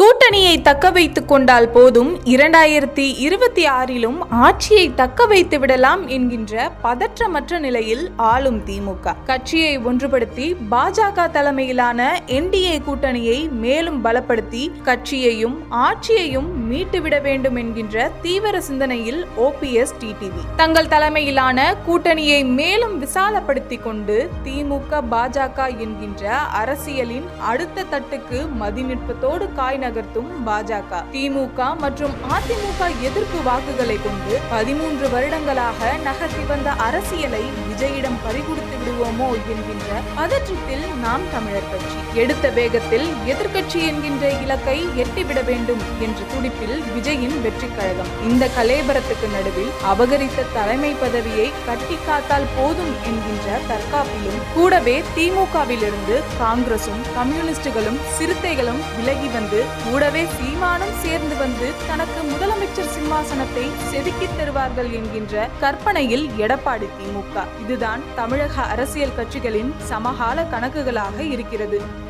கூட்டணியை தக்க வைத்து கொண்டால் போதும் இரண்டாயிரத்தி இருபத்தி ஆறிலும் ஆட்சியை தக்க வைத்து விடலாம் என்கின்ற பதற்றமற்ற நிலையில் ஆளும் திமுக. கட்சியை ஒன்றுபடுத்தி பாஜக தலைமையிலான என்டிஏ கூட்டணியை மேலும் பலப்படுத்தி கட்சியையும் ஆட்சியையும் மீட்டுவிட வேண்டும் என்கின்ற தீவிர சிந்தனையில் ஓபிஎஸ் டிடிவி தங்கள் தலைமையிலான கூட்டணியை மேலும் விசாலப்படுத்திக் கொண்டு திமுக பாஜக என்கின்ற அரசியலின் அடுத்த தட்டுக்கு மதிநுட்பத்தோடு காய் நகர்த்தும் பாஜக திமுக மற்றும் அதிமுக எதிர்ப்பு வாக்குகளை கொண்டு பதிமூன்று வருடங்களாக நகர்த்தி வந்த அரசியலை விஜயிடம் பறிகொடுத்து விடுவோமோ என்கின்ற பதற்றத்தில் நாம் தமிழர் கட்சி. எடுத்த வேகத்தில் எதிர்க்கட்சி என்கின்ற இலக்கை எட்டிவிட வேண்டும் என்று துடிப்பு துடிப்பில் விஜயின் வெற்றி கழகம். இந்த கலேபரத்துக்கு நடுவில் அபகரித்த தலைமை பதவியை கட்டி காத்தால் போதும் என்கின்ற தற்காப்பிலும் கூடவே திமுகவிலிருந்து காங்கிரசும் கம்யூனிஸ்டுகளும் சிறுத்தைகளும் விலகி வந்து கூடவே சீமானும் சேர்ந்து வந்து தனக்கு முதலமைச்சர் சிம்மாசனத்தை செதுக்கித் தருவார்கள் என்கின்ற கற்பனையில் எடப்பாடி திமுக. இதுதான் தமிழக அரசியல் கட்சிகளின் சமகால கணக்குகளாக இருக்கிறது.